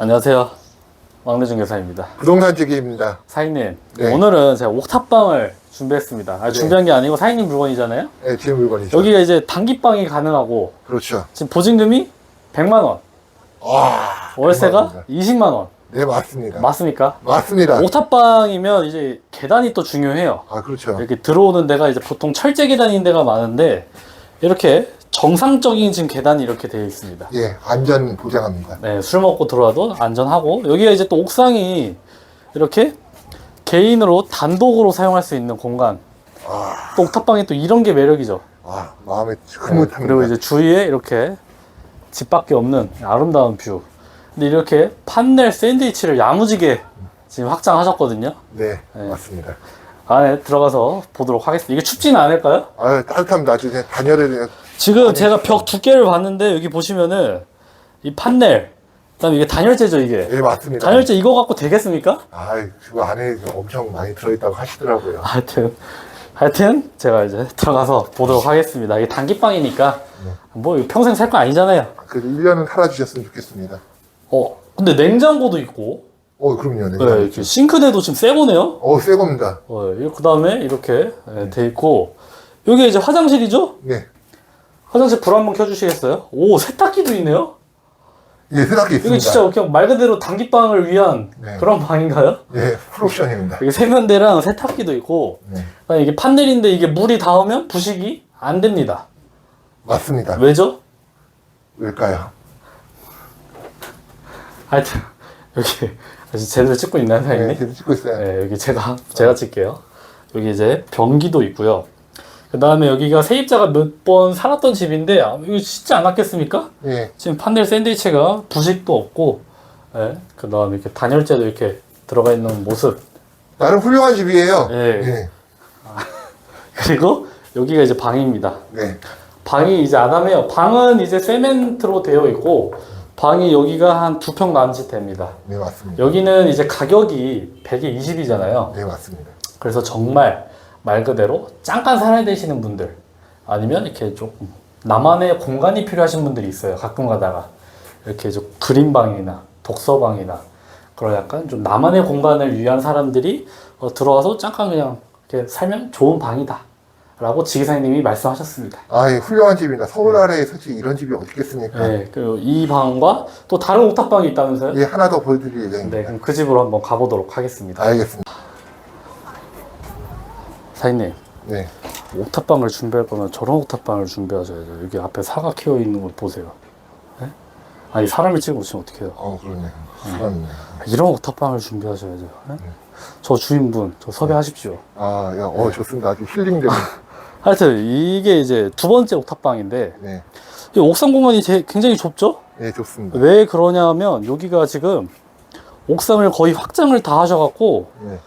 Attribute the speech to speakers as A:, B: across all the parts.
A: 안녕하세요. 막내중 교사입니다.
B: 부동산 지기입니다.
A: 사장님,
B: 네.
A: 오늘은 제가 옥탑방을 준비했습니다. 아, 준비한 게 아니고 사장님 물건이잖아요.
B: 네, 제 물건이죠.
A: 여기가 이제 단기방이 가능하고
B: 그렇죠.
A: 지금 보증금이 100만 원,
B: 아,
A: 월세가 20만 원.
B: 네, 맞습니다.
A: 맞습니까?
B: 맞습니다.
A: 옥탑방이면 이제 계단이 또 중요해요.
B: 아, 그렇죠.
A: 이렇게 들어오는 데가 이제 보통 철제 계단인 데가 많은데 이렇게 정상적인 지금 계단이 이렇게 되어 있습니다.
B: 예, 안전 보장합니다.
A: 네, 술 먹고 들어와도 안전하고 여기가 이제 또 옥상이 이렇게 개인으로 단독으로 사용할 수 있는 공간.
B: 아,
A: 또 옥탑방이 또 이런 게 매력이죠.
B: 아 마음에
A: 네,
B: 흐뭇합니다.
A: 그리고 이제 주위에 이렇게 집밖에 없는 아름다운 뷰. 근데 이렇게 판넬 샌드위치를 야무지게 지금 확장하셨거든요.
B: 네,
A: 네.
B: 맞습니다.
A: 안에 들어가서 보도록 하겠습니다. 이게 춥지는 않을까요?
B: 아, 따뜻합니다. 아주 그냥 단열에
A: 지금 제가 벽 두께를 봤는데 여기 보시면은 이 판넬, 그다음에 이게 단열재죠 이게.
B: 예, 맞습니다.
A: 단열재 이거 갖고 되겠습니까?
B: 아, 그거 안에 엄청 많이 들어있다고 하시더라고요.
A: 하여튼 하여튼 제가 이제 들어가서 보도록 하겠습니다. 이게 단기방이니까 뭐 이거 평생 살거 아니잖아요.
B: 그래도 1년은 살아주셨으면 좋겠습니다.
A: 어 근데 냉장고도 있고
B: 어, 그럼요. 네.
A: 네, 이렇게 싱크대도 지금 새 거네요.
B: 어, 새 겁니다.
A: 어, 그 다음에 이렇게 네, 돼 있고 여기 이제 화장실이죠?
B: 네.
A: 화장실 불 한번 켜주시겠어요? 오 세탁기도 있네요.
B: 예, 세탁기 있습니다.
A: 이게 진짜 그냥 말 그대로 단기방을 위한
B: 네.
A: 그런 방인가요?
B: 예, 풀옵션입니다.
A: 여기 세면대랑 세탁기도 있고
B: 네,
A: 그다음에 이게 판넬인데 이게 물이 닿으면 부식이 안 됩니다.
B: 맞습니다.
A: 왜죠?
B: 왜일까요?
A: 하여튼 여기 아직 제대로 찍고 있나요,
B: 네,
A: 사장님?
B: 계속 찍고 있어요.
A: 네, 여기 제가 제가 찍게요. 여기 이제 변기도 있고요. 그 다음에 여기가 세입자가 몇 번 살았던 집인데 아, 이거 쉽지 않았겠습니까?
B: 예,
A: 지금 판넬 샌드위치가 부식도 없고, 예, 그 다음에 이렇게 단열재도 이렇게 들어가 있는 모습.
B: 나름 훌륭한 집이에요.
A: 예.
B: 예,
A: 그리고 여기가 이제 방입니다.
B: 네.
A: 방이 이제 아담해요. 방은 이제 세멘트로 되어 있고, 방이 여기가 한 두 평 남짓 됩니다.
B: 네, 맞습니다.
A: 여기는 이제 가격이 100에 20이잖아요.
B: 네, 맞습니다.
A: 그래서 정말 말 그대로 잠깐 살아야 되시는 분들 아니면 이렇게 조금 나만의 공간이 필요하신 분들이 있어요. 가끔 가다가 이렇게 좀 그림방이나 독서방이나 그런 약간 좀 나만의 공간을 위한 사람들이 어, 들어와서 잠깐 그냥 이렇게 살면 좋은 방이다. 라고 지기사님이 말씀하셨습니다.
B: 아, 예, 훌륭한 집입니다. 서울 아래에 솔직히 이런 집이 어디 있겠습니까?
A: 네, 그리고 이 방과 또 다른 옥탑방이 있다면서요?
B: 예, 하나 더 보여드릴 예정입니다.
A: 네, 그럼 그 집으로 한번 가보도록 하겠습니다.
B: 알겠습니다.
A: 사장님,
B: 네.
A: 옥탑방을 준비할 거면 저런 옥탑방을 준비하셔야죠. 여기 앞에 사과 키워 있는 걸 보세요. 네? 아니 사람을 찍어 오시면 어떡해요?
B: 어, 그러네. 그렇네.
A: 이런 옥탑방을 준비하셔야죠. 네? 저 주인분, 저 섭외하십시오.
B: 아, 야, 어, 좋습니다. 아주 힐링되는.
A: 하여튼 이게 이제 두 번째 옥탑방인데
B: 네.
A: 이 옥상 공간이 제- 굉장히 좁죠?
B: 네, 좋습니다.
A: 왜 그러냐면 여기가 지금 옥상을 거의 확장을 다 하셔갖고
B: 네.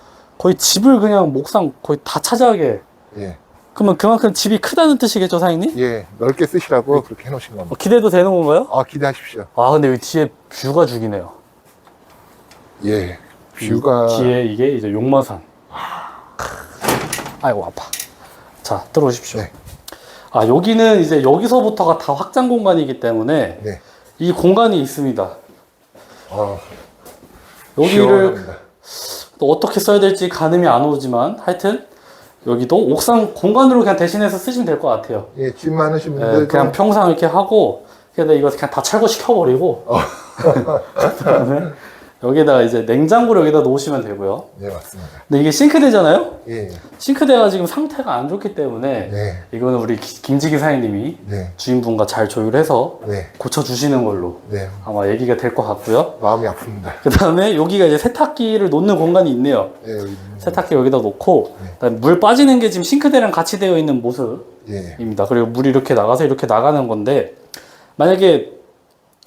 A: 거의 집을 그냥 옥상 거의 다 차지하게
B: 예.
A: 그러면 그만큼 집이 크다는 뜻이겠죠, 사장님?
B: 예, 넓게 쓰시라고 그렇게 해놓으신 겁니다.
A: 어, 기대도 되는 건가요?
B: 아, 기대하십시오.
A: 아 근데 여기 뒤에 뷰가 죽이네요.
B: 예. 뷰가.
A: 뒤에 이게 이제 용마산. 아이고 아파. 자 들어오십시오.
B: 네.
A: 아 여기는 이제 여기서부터가 다 확장 공간이기 때문에
B: 네.
A: 이 공간이 있습니다.
B: 어,
A: 여기를
B: 시원합니다.
A: 또 어떻게 써야 될지 가늠이 안 오지만 하여튼 여기도 옥상 공간으로 그냥 대신해서 쓰시면 될 것 같아요.
B: 예, 집 많으신
A: 예,
B: 분들.
A: 그냥 평상 이렇게 하고 근데 이거 그냥 다 철거 시켜버리고
B: 어.
A: 그다음에 여기다가 이제 냉장고를 여기다 놓으시면 되고요.
B: 네, 맞습니다.
A: 근데 이게 싱크대잖아요.
B: 예.
A: 싱크대가 지금 상태가 안 좋기 때문에
B: 네.
A: 이거는 우리 기- 김지기 사장님이
B: 네.
A: 주인분과 잘 조율해서
B: 네.
A: 고쳐주시는 걸로
B: 네.
A: 아마 얘기가 될 것 같고요.
B: 마음이 아픕니다.
A: 그 다음에 여기가 이제 세탁기를 놓는 공간이 있네요.
B: 예, 여기.
A: 세탁기 여기다 놓고
B: 네.
A: 그다음에 물 빠지는 게 지금 싱크대랑 같이 되어 있는
B: 예.
A: 모습입니다. 그리고 물이 이렇게 나가서 이렇게 나가는 건데 만약에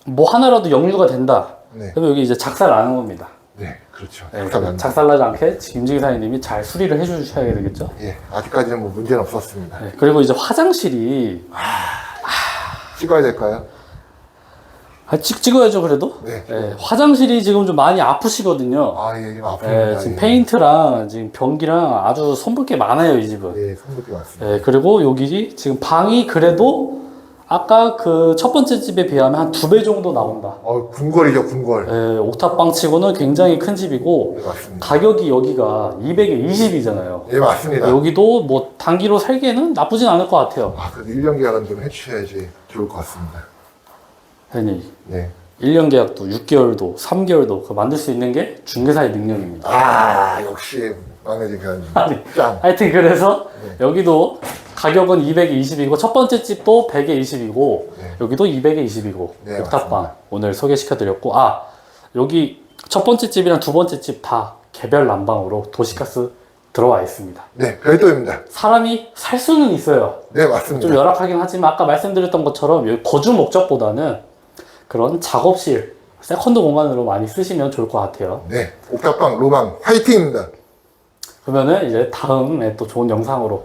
A: 뭐 하나라도 역류가 된다.
B: 네.
A: 그러면 여기 이제 작살 나는 겁니다.
B: 네, 그렇죠.
A: 네. 작살나지 않게 김지기 사장님이 잘 수리를 해주셔야 되겠죠.
B: 예, 아직까지는 뭐 문제는 없었습니다.
A: 네, 그리고 이제 화장실이
B: 찍어야 될까요?
A: 아, 찍, 찍어야죠 그래도
B: 네.
A: 네, 화장실이 지금 좀 많이 아프시거든요
B: 아, 예, 아픕니다.
A: 네, 지금
B: 예.
A: 페인트랑 지금 변기랑 아주 손볼 게 많아요 이 집은
B: 예, 성급히 왔습니다.
A: 네, 그리고 여기 지금 방이 그래도 아까 그 첫 번째 집에 비하면 한 두 배 정도 나온다.
B: 어, 군걸이죠, 군걸.
A: 예, 옥탑방 치고는 굉장히 큰 집이고
B: 네, 맞습니다.
A: 가격이 여기가 200에 20이잖아요.
B: 예, 맞습니다.
A: 여기도 뭐 단기로 살기에는 나쁘진 않을 것 같아요.
B: 아, 그래도 1년 계약은 좀 해주셔야지 좋을 것 같습니다.
A: 괜히
B: 네.
A: 1년 계약도 6개월도 3개월도 그 만들 수 있는 게 중개사의 능력입니다.
B: 아, 역시 막내.
A: 아니.
B: 짱.
A: 하여튼 그래서
B: 네.
A: 여기도 가격은 200에 20이고 첫 번째 집도 100에 20이고
B: 네.
A: 여기도 200에 20이고
B: 네,
A: 옥탑방 오늘 소개시켜 드렸고 아 여기 첫 번째 집이랑 두 번째 집 다 개별 난방으로 도시가스 들어와 있습니다.
B: 네, 별도입니다.
A: 사람이 살 수는 있어요.
B: 네, 맞습니다.
A: 좀 열악하긴 하지만 아까 말씀드렸던 것처럼 여기 거주 목적보다는 그런 작업실, 세컨드 공간으로 많이 쓰시면 좋을 것 같아요.
B: 네, 옥탑방 로망 화이팅입니다.
A: 그러면은 이제 다음에 또 좋은 영상으로